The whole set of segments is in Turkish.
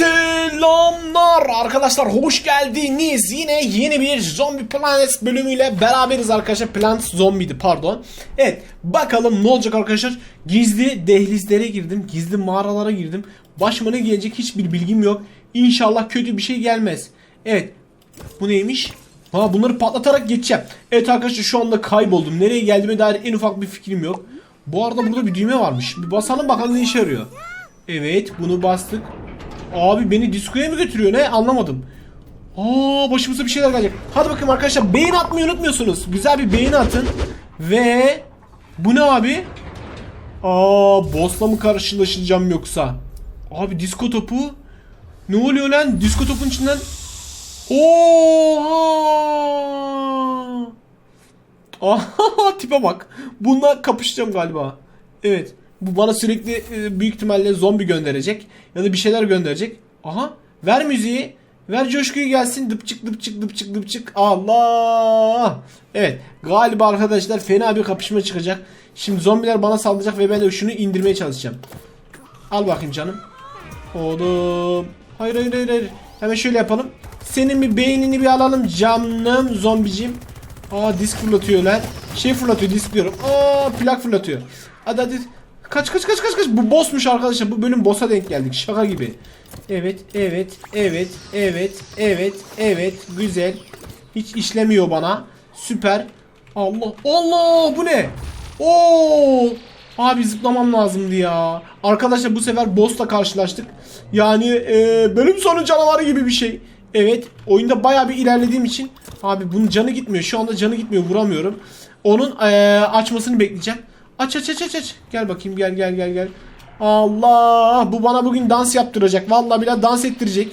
Selamlar arkadaşlar hoş geldiniz. Yine yeni bir Zombie Planet bölümüyle beraberiz arkadaşlar. Planet Zombie'di pardon. Evet bakalım ne olacak arkadaşlar? Gizli dehlizlere girdim gizli mağaralara girdim. Başıma ne gelecek hiçbir bilgim yok. İnşallah kötü bir şey gelmez. Evet bu neymiş? Ha bunları patlatarak geçeceğim. Evet arkadaşlar şu anda kayboldum. Nereye geldiğime dair en ufak bir fikrim yok. Bu arada burada bir düğme varmış. Bir basalım bakalım ne işe yarıyor. Evet bunu bastık Abi beni diskoya mı götürüyor ne anlamadım. Aa başımıza bir şeyler gelecek. Hadi bakalım arkadaşlar beğeni atmayı unutmuyorsunuz. Güzel bir beğeni atın. Ve bu ne abi? Aa boss'la mı karşılaşacağım yoksa? Abi disko topu. Ne oluyor lan? Disko topun içinden. Oha! Aha tipe bak. Bununla kapışacağım galiba. Evet. Bu bana sürekli e, büyük ihtimalle zombi gönderecek. Ya da bir şeyler gönderecek. Aha. Ver müziği. Ver coşkuyu gelsin. Dıpçık dıpçık dıpçık dıpçık. Allah. Evet. Galiba arkadaşlar fena bir kapışma çıkacak. Şimdi zombiler bana saldıracak ve ben de şunu indirmeye çalışacağım. Al bakayım canım. Oğlum. Hayır hayır hayır hayır. Hemen şöyle yapalım. Senin bir beynini bir alalım canım zombicim. Aa disk fırlatıyorlar. Şey fırlatıyor disk diyorum. Aa plak fırlatıyor. Hadi hadi. Kaç kaç kaç kaç kaç. Bu bossmuş arkadaşlar. Bu bölüm boss'a denk geldik. Şaka gibi. Evet evet evet evet evet evet. Güzel. Hiç işlemiyor bana. Süper. Allah Allah bu ne? Oo! Abi zıplamam lazımdı ya. Arkadaşlar bu sefer boss'la karşılaştık. Yani e, bölüm sonu canavarı gibi bir şey. Evet oyunda bayağı bir ilerlediğim için abi bunun canı gitmiyor. Şu anda canı gitmiyor vuramıyorum. Onun e, açmasını bekleyeceğim. Aç aç aç aç aç. Gel bakayım gel gel gel gel. Allah bu bana bugün dans yaptıracak. Vallahi bile dans ettirecek.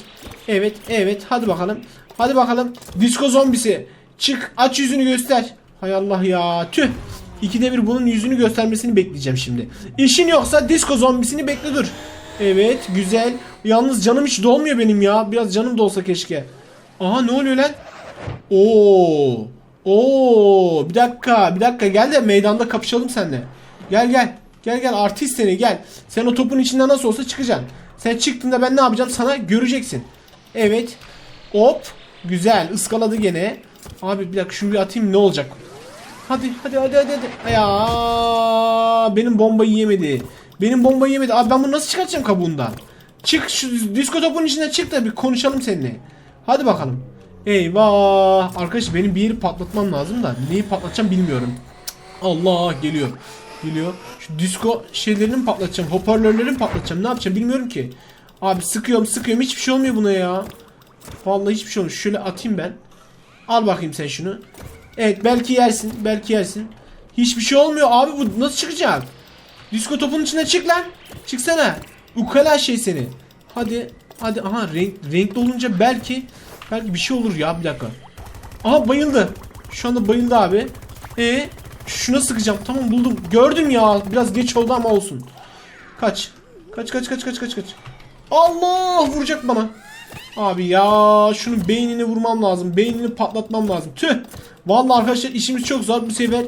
Evet evet hadi bakalım. Hadi bakalım. Disko zombisi. Çık aç yüzünü göster. Hay Allah ya tüh. İkide bir bunun yüzünü göstermesini bekleyeceğim şimdi. İşin yoksa disko zombisini bekle dur. Evet güzel. Yalnız canım hiç dolmuyor benim ya. Biraz canım dolsa keşke. Aha ne oluyor lan? Oo. Oo, bir dakika, bir dakika gel de meydanda kapışalım seninle. Gel gel. Gel gel artist seni gel. Sen o topun içinden nasıl olsa çıkacaksın. Sen çıktığında ben ne yapacağım sana göreceksin. Evet. Hop. Güzel. ıskaladı gene. Abi bir dakika bir atayım ne olacak? Hadi hadi hadi hadi hadi. Ya benim bombayı yemedi. Benim bombayı yemedi. Abi ben bunu nasıl çıkartacağım kabuğundan? Çık şu disko topun içinden çık da bir konuşalım seninle. Hadi bakalım. Eyvah. Arkadaş benim bir yeri patlatmam lazım da neyi patlatacağım bilmiyorum. Allah geliyor. Geliyor. Şu disco şeylerini patlatacağım? Hoparlörleri mi patlatacağım? Ne yapacağım bilmiyorum ki. Abi sıkıyorum sıkıyorum hiçbir şey olmuyor buna ya. Vallahi hiçbir şey olmuyor. Şöyle atayım ben. Al bakayım sen şunu. Evet belki yersin. Belki yersin. Hiçbir şey olmuyor abi bu nasıl çıkacak? Disko topun içine çık lan. Çıksana. Ukala şey seni. Hadi. Hadi aha renk, renkli olunca belki belki bir şey olur ya bir dakika. Aha bayıldı. Şu anda bayıldı abi. E şuna sıkacağım. Tamam buldum. Gördüm ya. Biraz geç oldu ama olsun. Kaç. Kaç kaç kaç kaç kaç kaç. Allah vuracak bana. Abi ya şunun beynini vurmam lazım. Beynini patlatmam lazım. Tüh. Vallahi arkadaşlar işimiz çok zor bu sefer.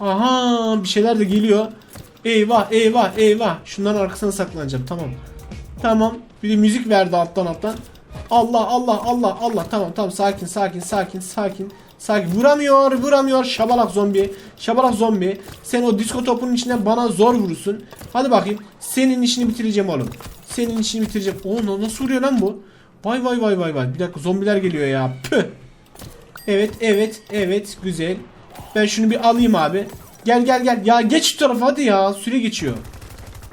Aha bir şeyler de geliyor. Eyvah eyvah eyvah. Şunların arkasına saklanacağım. Tamam. Tamam. Bir de müzik verdi alttan alttan. Allah Allah Allah Allah. Tamam tamam sakin sakin sakin sakin. Sakin. Vuramıyor vuramıyor. Şabalak zombi. Şabalak zombi. Sen o disko topunun içine bana zor vurursun. Hadi bakayım. Senin işini bitireceğim oğlum. Senin işini bitireceğim. Oo nasıl vuruyor lan bu? Vay vay vay vay vay. Bir dakika zombiler geliyor ya. Püh. Evet evet evet güzel. Ben şunu bir alayım abi. Gel gel gel. Ya geç şu tarafa hadi ya. Süre geçiyor.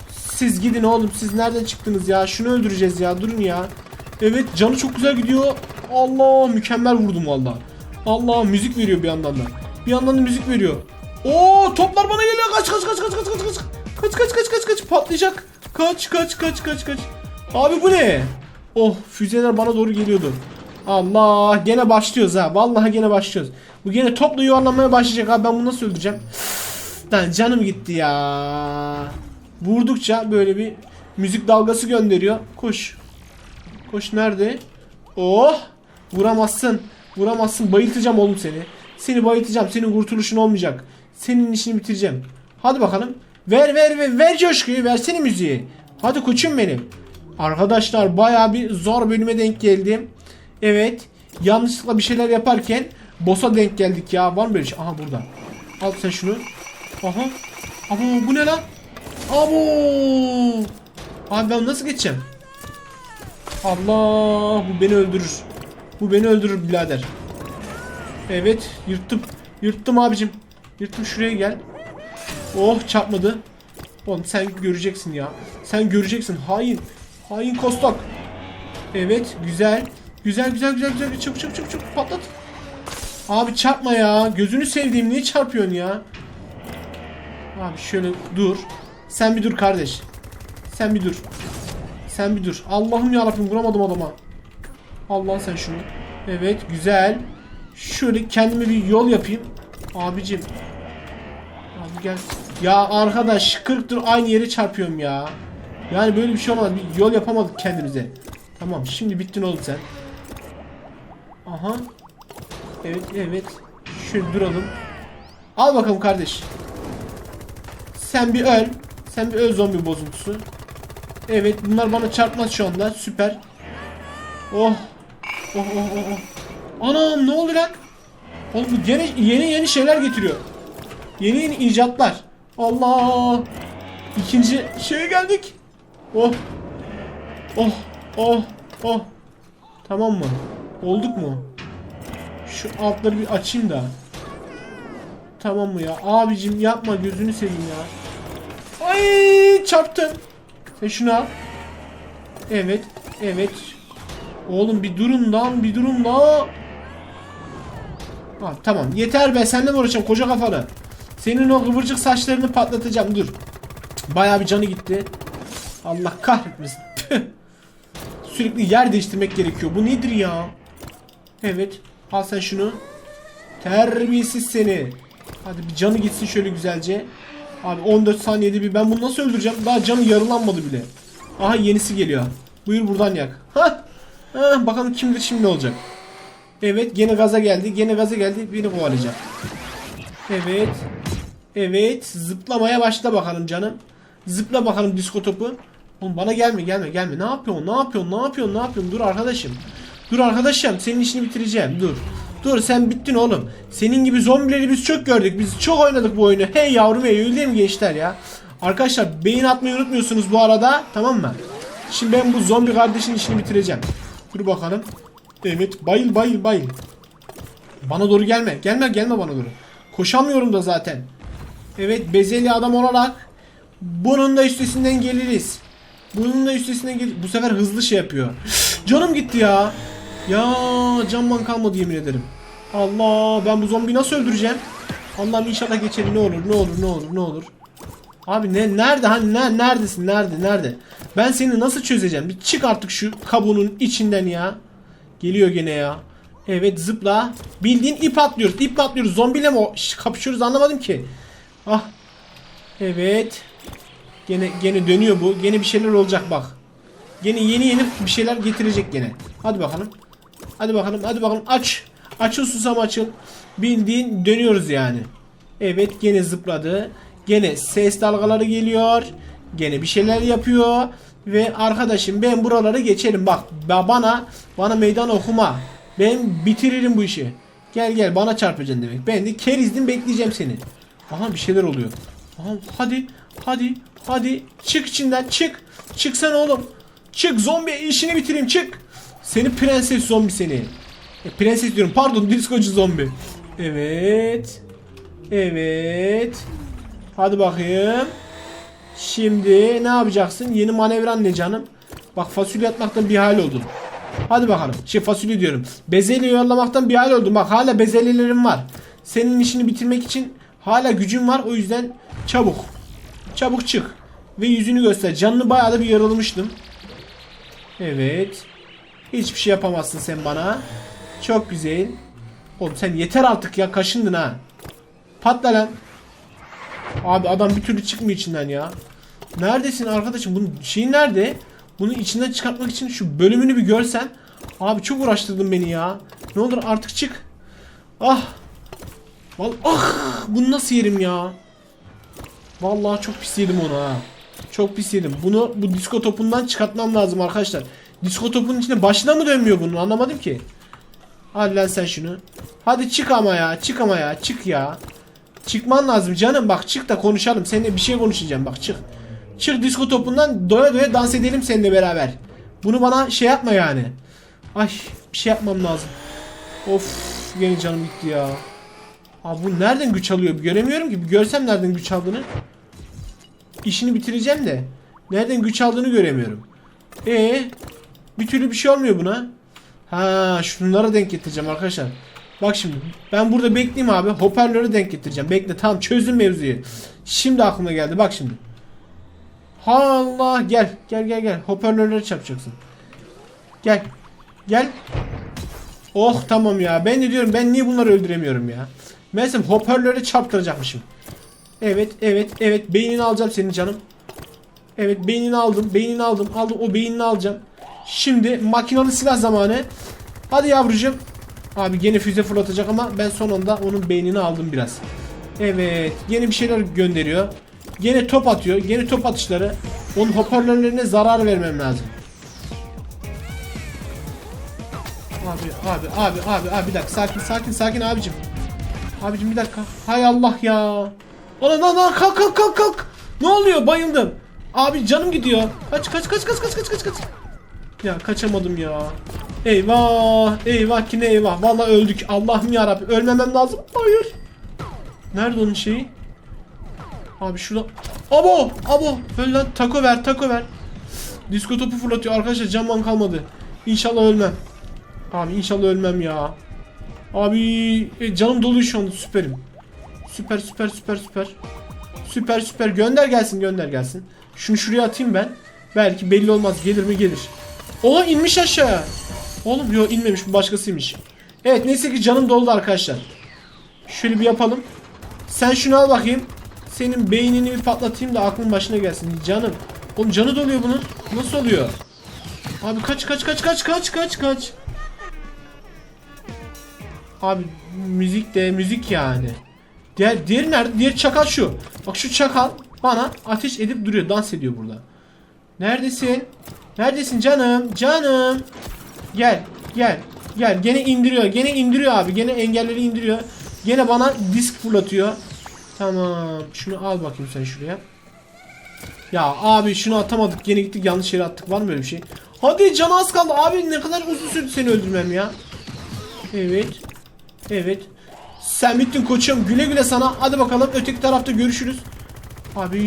Siz gidin oğlum. Siz nereden çıktınız ya? Şunu öldüreceğiz ya. Durun ya. Evet canı çok güzel gidiyor. Allah mükemmel vurdum valla. Allah müzik veriyor bir yandan da. Bir yandan da müzik veriyor. Oo toplar bana geliyor. Kaç kaç kaç kaç kaç kaç kaç. Kaç kaç kaç kaç kaç patlayacak. Kaç kaç kaç kaç kaç. Abi bu ne? Oh füzeler bana doğru geliyordu. Allah gene başlıyoruz ha. Vallahi gene başlıyoruz. Bu gene topla yuvarlanmaya başlayacak abi. Ben bunu nasıl öldüreceğim? Lan canım gitti ya. Vurdukça böyle bir müzik dalgası gönderiyor. Koş. Koş nerede? Oh! Vuramazsın. Vuramazsın. Bayıltacağım oğlum seni. Seni bayıltacağım. Senin kurtuluşun olmayacak. Senin işini bitireceğim. Hadi bakalım. Ver ver ver ver coşkuyu. Versene müziği. Hadi koçum benim. Arkadaşlar baya bir zor bölüme denk geldim. Evet. Yanlışlıkla bir şeyler yaparken boss'a denk geldik ya. Var mı böyle şey? Aha burada. Al sen şunu. Aha. Abo bu ne lan? Abo. Abi ben nasıl geçeceğim? Allah bu beni öldürür. Bu beni öldürür birader. Evet yırttım. Yırttım abicim. Yırttım şuraya gel. Oh çarpmadı. Oğlum sen göreceksin ya. Sen göreceksin. Hain. Hain kostok. Evet güzel. Güzel güzel güzel güzel. Çabuk çabuk çabuk çabuk patlat. Abi çarpma ya. Gözünü sevdiğim niye çarpıyorsun ya? Abi şöyle dur. Sen bir dur kardeş. Sen bir dur. Sen bir dur. Allah'ım yarabbim vuramadım adama. Allah sen şunu. Evet güzel. Şöyle kendime bir yol yapayım. Abicim. Abi gel. Ya arkadaş 40 dur aynı yere çarpıyorum ya. Yani böyle bir şey olmaz. Bir yol yapamadık kendimize. Tamam şimdi bittin oğlum sen. Aha. Evet evet. Şöyle duralım. Al bakalım kardeş. Sen bir öl. Sen bir öl zombi bozuntusu. Evet bunlar bana çarpmaz şu anda. Süper. Oh. Oh. Anam ne oldu lan? Oğlum bu yeni yeni şeyler getiriyor. Yeni yeni icatlar. Allah. İkinci şeye geldik. Oh. Oh. Oh. Oh. Tamam mı? Olduk mu? Şu altları bir açayım da. Tamam mı ya? Abicim yapma gözünü seveyim ya. Ay çarptım. Sen şunu al. Evet. Evet. Oğlum bir durun lan bir durun lan. Ha, tamam yeter be seninle mi uğraşacağım koca kafalı. Senin o kıvırcık saçlarını patlatacağım dur. Bayağı bir canı gitti. Allah kahretmesin. Sürekli yer değiştirmek gerekiyor. Bu nedir ya? Evet. Al sen şunu. Terbiyesiz seni. Hadi bir canı gitsin şöyle güzelce. Abi 14 saniyede bir ben bunu nasıl öldüreceğim? Daha canı yarılanmadı bile. Aha yenisi geliyor. Buyur buradan yak. Ha? Ha, bakalım kimdir şimdi olacak. Evet gene gaza geldi. Gene gaza geldi. Beni kovalayacak. Evet. Evet. Zıplamaya başla bakalım canım. Zıpla bakalım disko topu. Oğlum bana gelme gelme gelme. Ne yapıyorsun? Ne yapıyorsun? Ne yapıyorsun? Ne yapıyorsun? Dur arkadaşım. Dur arkadaşım. Senin işini bitireceğim. Dur. Dur sen bittin oğlum. Senin gibi zombileri biz çok gördük. Biz çok oynadık bu oyunu. Hey yavrum hey öyle mi gençler ya? Arkadaşlar beğen atmayı unutmuyorsunuz bu arada. Tamam mı? Şimdi ben bu zombi kardeşin işini bitireceğim. Dur bakalım. Evet bayıl bayıl bayıl. Bana doğru gelme. Gelme gelme bana doğru. Koşamıyorum da zaten. Evet bezeli adam olarak bunun da üstesinden geliriz. Bunun da üstesinden gel. Bu sefer hızlı şey yapıyor. Canım gitti ya. Ya canman kalmadı yemin ederim. Allah ben bu zombiyi nasıl öldüreceğim? Allah'ım inşallah geçelim ne olur ne olur ne olur ne olur. Abi ne nerede hani ne, neredesin nerede nerede? Ben seni nasıl çözeceğim? Bir çık artık şu kabuğunun içinden ya. Geliyor gene ya. Evet zıpla. Bildiğin ip atlıyoruz. İp atlıyoruz. Zombiyle mi o- kapışıyoruz anlamadım ki. Ah. Evet. Gene gene dönüyor bu. Gene bir şeyler olacak bak. Gene yeni yeni bir şeyler getirecek gene. Hadi bakalım. Hadi bakalım. Hadi bakalım. Aç. Açıl susam açıl. Bildiğin dönüyoruz yani. Evet gene zıpladı. Gene ses dalgaları geliyor. Gene bir şeyler yapıyor. Ve arkadaşım ben buraları geçelim. Bak ba- bana bana meydan okuma. Ben bitiririm bu işi. Gel gel bana çarpacaksın demek. Ben de kerizdim bekleyeceğim seni. Aha bir şeyler oluyor. Aha hadi hadi hadi çık içinden çık. Çıksana oğlum. Çık zombi işini bitireyim çık. Seni prenses zombi seni. E, prenses diyorum pardon diskocu zombi. Evet. Evet. Hadi bakayım. Şimdi ne yapacaksın? Yeni manevran ne canım? Bak fasulye atmaktan bir hal oldun. Hadi bakalım. Şey fasulye diyorum. Bezelye yollamaktan bir hal oldum. Bak hala bezelyelerim var. Senin işini bitirmek için hala gücüm var. O yüzden çabuk. Çabuk çık. Ve yüzünü göster. Canını bayağı da bir yaralamıştım. Evet. Hiçbir şey yapamazsın sen bana. Çok güzel. Oğlum sen yeter artık ya. Kaşındın ha. Patla lan. Abi adam bir türlü çıkmıyor içinden ya. Neredesin arkadaşım? Bunun şeyin nerede? Bunu içinden çıkartmak için şu bölümünü bir görsen. Abi çok uğraştırdın beni ya. Ne olur artık çık. Ah. Ah bunu nasıl yerim ya? Vallahi çok pis yedim onu ha. Çok pis yedim. Bunu bu disko topundan çıkartmam lazım arkadaşlar. Disko topunun içinde başına mı dönmüyor bunun anlamadım ki. Hadi lan sen şunu. Hadi çık ama ya. Çık ama ya. Çık ya. Çıkman lazım canım. Bak çık da konuşalım. Seninle bir şey konuşacağım. Bak çık. Çık disko topundan doya doya dans edelim seninle beraber. Bunu bana şey yapma yani. Ay bir şey yapmam lazım. Of yine canım gitti ya. Abi bu nereden güç alıyor? Göremiyorum ki. Görsem nereden güç aldığını. İşini bitireceğim de. Nereden güç aldığını göremiyorum. E bir türlü bir şey olmuyor buna. Ha şunlara denk getireceğim arkadaşlar. Bak şimdi ben burada bekleyeyim abi. Hoparlörü denk getireceğim. Bekle tamam çözdüm mevzuyu. Şimdi aklıma geldi bak şimdi. Allah gel gel gel gel. Hoparlörleri çarpacaksın. Gel. Gel. Oh tamam ya. Ben de diyorum ben niye bunları öldüremiyorum ya. Mesela hoparlörü çarptıracakmışım. Evet evet evet beynini alacağım senin canım. Evet beynini aldım. Beynini aldım. Aldım o beynini alacağım. Şimdi makinalı silah zamanı. Hadi yavrucuğum. Abi gene füze fırlatacak ama ben son anda onun beynini aldım biraz. Evet. Yeni bir şeyler gönderiyor. Gene top atıyor. Gene top atışları. Onun hoparlörlerine zarar vermem lazım. Abi abi abi abi abi bir dakika sakin sakin sakin abicim. Abicim bir dakika. Hay Allah ya. Lan lan lan kalk kalk kalk kalk. Ne oluyor? Bayıldım. Abi canım gidiyor. Kaç kaç kaç kaç kaç kaç kaç kaç. Ya kaçamadım ya. Eyvah eyvah ki ne eyvah. Vallahi öldük. Allah'ım ya Rabbi. Ölmemem lazım. Hayır. Nerede onun şeyi? Abi şurada. Abo abo. Öl lan taco ver taco ver. Disko topu fırlatıyor arkadaşlar canman kalmadı. İnşallah ölmem. Abi inşallah ölmem ya. Abi e, canım doluyor şu anda süperim. Süper süper süper süper. Süper süper gönder gelsin gönder gelsin. Şunu şuraya atayım ben. Belki belli olmaz gelir mi gelir. Oha inmiş aşağı. Oğlum yok inmemiş bu başkasıymış. Evet neyse ki canım doldu arkadaşlar. Şöyle bir yapalım. Sen şunu al bakayım. Senin beynini bir patlatayım da aklın başına gelsin. Canım. Oğlum canı doluyor bunun. Nasıl oluyor? Abi kaç kaç kaç kaç kaç kaç kaç. Abi müzik de müzik yani. Diğer diğer nerede? Diğer çakal şu. Bak şu çakal bana ateş edip duruyor. Dans ediyor burada. Neredesin? Neredesin canım? Canım. Gel. Gel. Gel. Gene indiriyor. Gene indiriyor abi. Gene engelleri indiriyor. Gene bana disk fırlatıyor. Tamam. Şunu al bakayım sen şuraya. Ya abi şunu atamadık. Gene gittik yanlış yere attık. Var mı böyle bir şey? Hadi can az kaldı. Abi ne kadar uzun sürdü seni öldürmem ya. Evet. Evet. Sen bittin koçum. Güle güle sana. Hadi bakalım öteki tarafta görüşürüz. Abi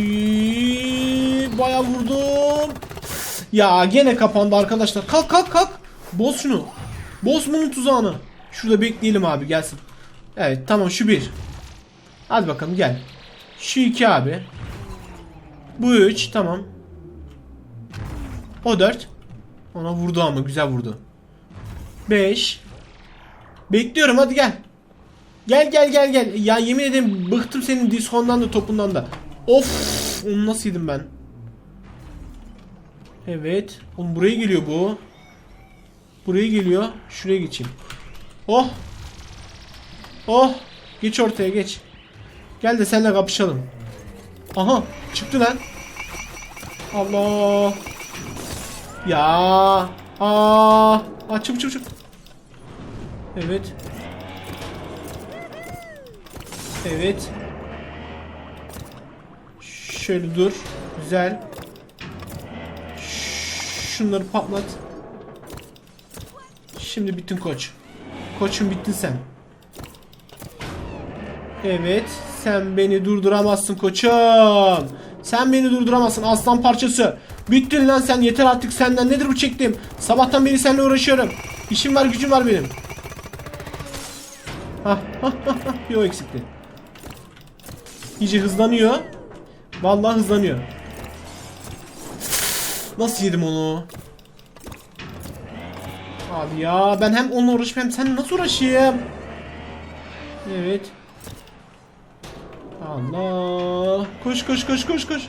bayağı vurdum. Ya gene kapandı arkadaşlar. Kalk kalk kalk. Boz şunu. Boz bunun tuzağını. Şurada bekleyelim abi gelsin. Evet tamam şu bir. Hadi bakalım gel. Şu iki abi. Bu üç tamam. O dört. Ona vurdu ama güzel vurdu. Beş. Bekliyorum hadi gel. Gel gel gel gel. Ya yemin ederim bıktım senin diskondan da topundan da. Of onu nasıl yedim ben? Evet. Oğlum buraya geliyor bu. Buraya geliyor. Şuraya geçeyim. Oh. Oh. Geç ortaya geç. Gel de seninle kapışalım. Aha çıktı lan. Allah. Ya. Aa. Aa çık çık çık. Evet. Evet. Şöyle dur. Güzel. Şunları patlat. Şimdi bittin koç. Koçum bittin sen. Evet. Sen beni durduramazsın koçum. Sen beni durduramazsın aslan parçası. Bittin lan sen yeter artık senden nedir bu çektiğim. Sabahtan beri seninle uğraşıyorum. İşim var gücüm var benim. Hah hah hah. Bir o eksikti. İyice hızlanıyor. Vallahi hızlanıyor. Nasıl yedim onu? Abi ya ben hem onunla uğraşayım hem sen nasıl uğraşayım? Evet. Allah. Koş koş koş koş koş.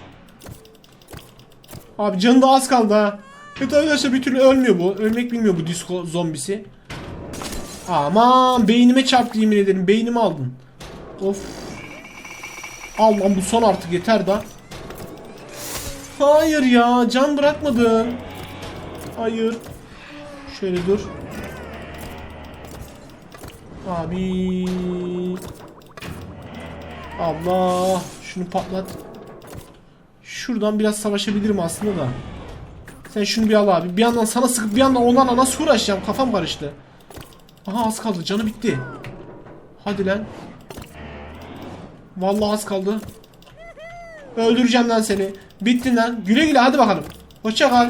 Abi canı da az kaldı ha. Evet arkadaşlar bir türlü ölmüyor bu. Ölmek bilmiyor bu disco zombisi. Aman beynime çarptı yemin ederim. Beynimi aldın. Of. Allah'ım bu son artık yeter da. Hayır ya can bırakmadın. Hayır. Şöyle dur. Abi. Allah. Şunu patlat. Şuradan biraz savaşabilirim aslında da. Sen şunu bir al abi. Bir yandan sana sıkıp bir yandan onlarla nasıl uğraşacağım? Kafam karıştı. Aha az kaldı. Canı bitti. Hadi lan. Vallahi az kaldı. Öldüreceğim lan seni. Bittin lan. Güle güle hadi bakalım. Hoşça kal.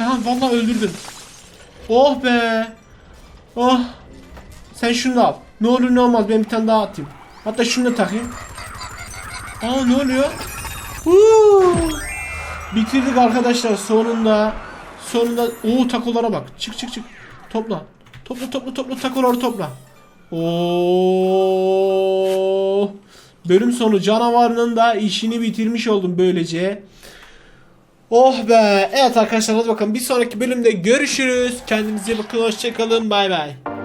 Aha vallahi öldürdüm. Oh be. Oh. Sen şunu da al. Ne olur ne olmaz ben bir tane daha atayım. Hatta şunu da takayım. Aa ne oluyor? Huu. Bitirdik arkadaşlar sonunda. Sonunda o takolara bak. Çık çık çık. Topla. Topla topla topla takoları topla. Oo. Bölüm sonu canavarının da işini bitirmiş oldum böylece. Oh be. Evet arkadaşlar hadi bakalım bir sonraki bölümde görüşürüz. Kendinize bakın hoşçakalın. Bay bay.